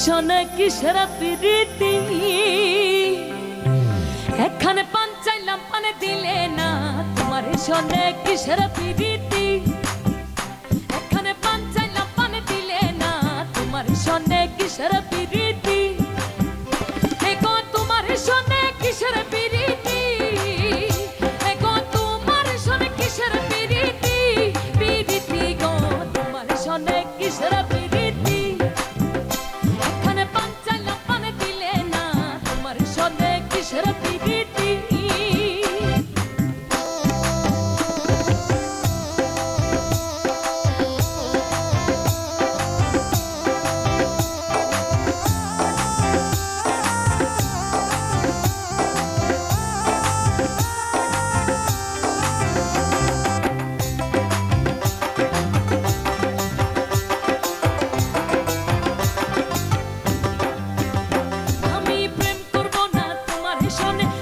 শোনে কিসের প্রীতি? এখানে পান চাইলাম, পানে দিলে না। তোমার শোনে কিসের প্রীতি? এখানে পান চাইলাম, পানে দিলে না। তোমার শোনে কিসের Sonny.